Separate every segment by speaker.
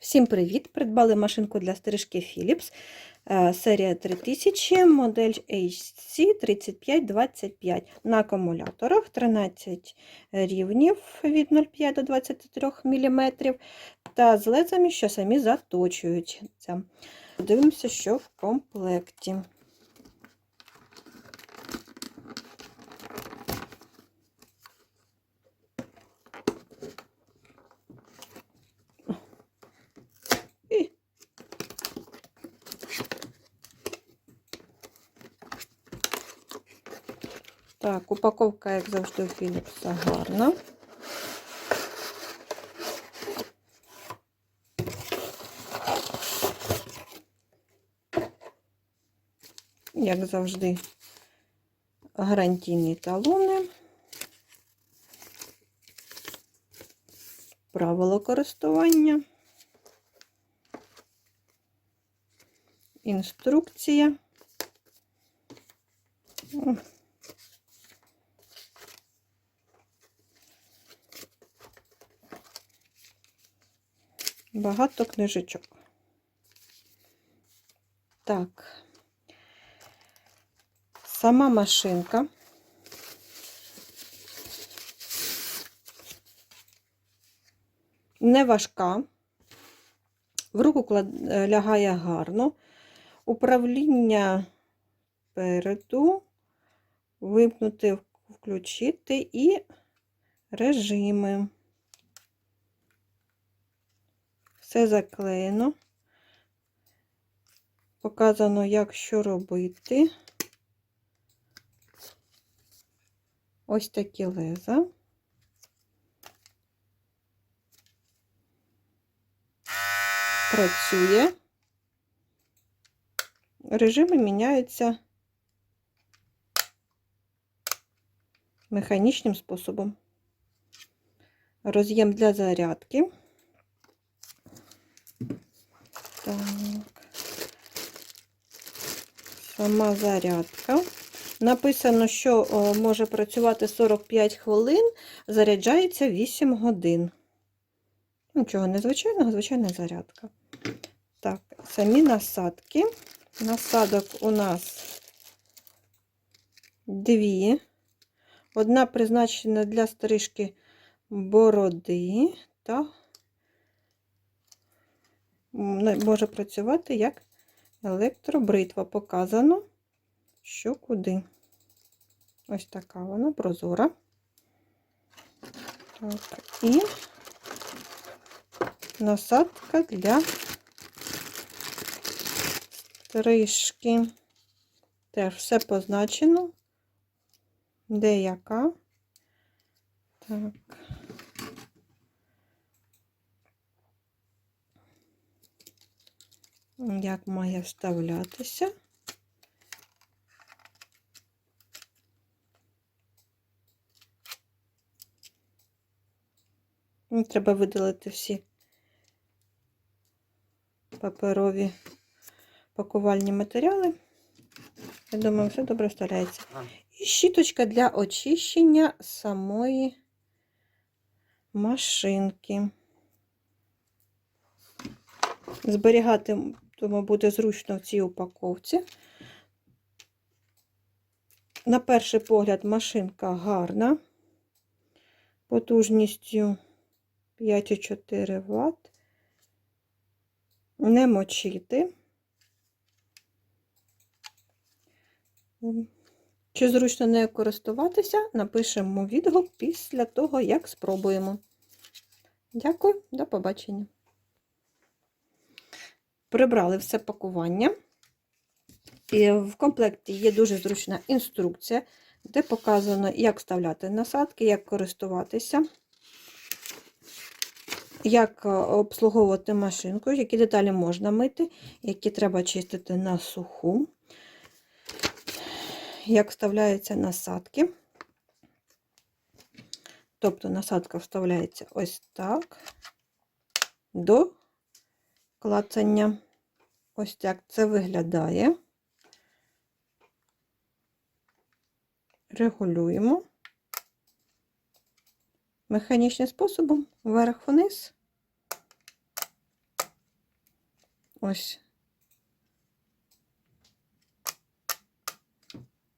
Speaker 1: Всім привіт! Придбали машинку для стрижки Philips, е, серія 3000, модель HC3525 на акумуляторах 13 рівнів від 0,5 до 23 мм та з лезами, що самі заточуються. Дивимося, що в комплекті. Так, упаковка, як завжди, у Philips гарна. Як завжди, гарантійні талони. Правило користування. Інструкція. Багато книжечок. Так, сама машинка. Не важка, в руку лягає гарно. Управління переду, вимкнути, включити і режими. Все заклеєно. Показано, як що робити. Ось такі леза. Працює. Режими міняються механічним способом. Роз'єм для зарядки. Так. Сама зарядка. Написано, що о, може працювати 45 хвилин, заряджається 8 годин. Нічого незвичайного, звичайна зарядка. Так, самі насадки. Насадок у нас дві. Одна призначена для стрижки бороди та може працювати як електробритва. Показано, що куди. Ось така вона прозора. Так, і насадка для стрижки. Теж все позначено, де яка. Так. Як має вставлятися. Треба видалити всі паперові пакувальні матеріали. Я думаю, все добре вставляється. І щіточка для очищення самої машинки. Зберігати тому буде зручно в цій упаковці. На перший погляд, машинка гарна, потужністю 5,4 Вт. Не мочити. Чи зручно нею користуватися, напишемо відгук після того, як спробуємо. Дякую, до побачення. Прибрали все пакування. І в комплекті є дуже зручна інструкція, де показано, як вставляти насадки, як користуватися, як обслуговувати машинку, які деталі можна мити, які треба чистити на суху, як вставляються насадки. Тобто насадка вставляється ось так до клацання. Ось так це виглядає. Регулюємо механічним способом вверх-вниз. Ось.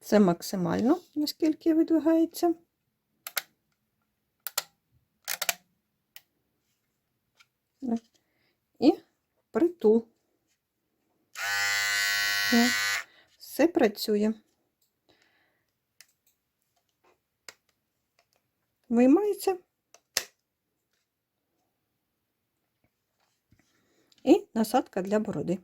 Speaker 1: Це максимально, наскільки видвигається. Притул. Все працює. Виймається. І насадка для бороди.